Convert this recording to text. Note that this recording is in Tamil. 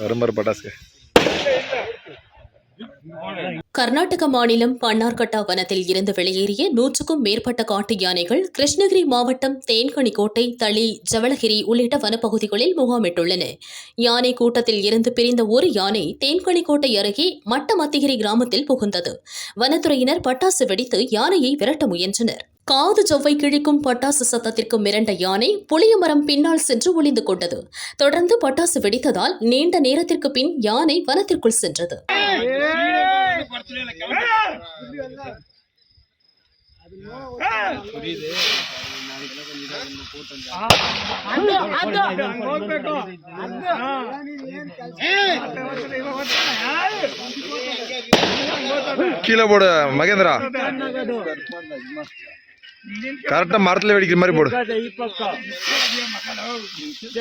வரும்பார் கர்நாடக மாநிலம் பன்னார்கட்டா வனத்தில் இருந்து வெளியேறிய நூற்றுக்கும் மேற்பட்ட காட்டு யானைகள் கிருஷ்ணகிரி மாவட்டம் தேன்கனிக்கோட்டை தளி ஜவளகிரி உள்ளிட்ட வனப்பகுதிகளில் முகாமிட்டுள்ளன. யானை கூட்டத்தில் இருந்து பிரிந்த ஒரு யானை தேன்கனிக்கோட்டை அருகே மட்டமத்திகிரி கிராமத்தில் புகுந்தது. வனத்துறையினர் பட்டாசு வெடித்து யானையை விரட்ட முயன்றனர். காது செவ்வை கிழிக்கும் பட்டாசு சத்தத்திற்கு மிரண்ட யானை புளியமரம் பின்னால் சென்று ஒளிந்து கொண்டது. தொடர்ந்து பட்டாசு வெடித்ததால் நீண்ட நேரத்திற்கு பின் யானை வனத்திற்குள் சென்றது. கீழே போடு மகேந்திரா. கரெக்டா மரத்துல வெடிக்கிற மாதிரி போடு.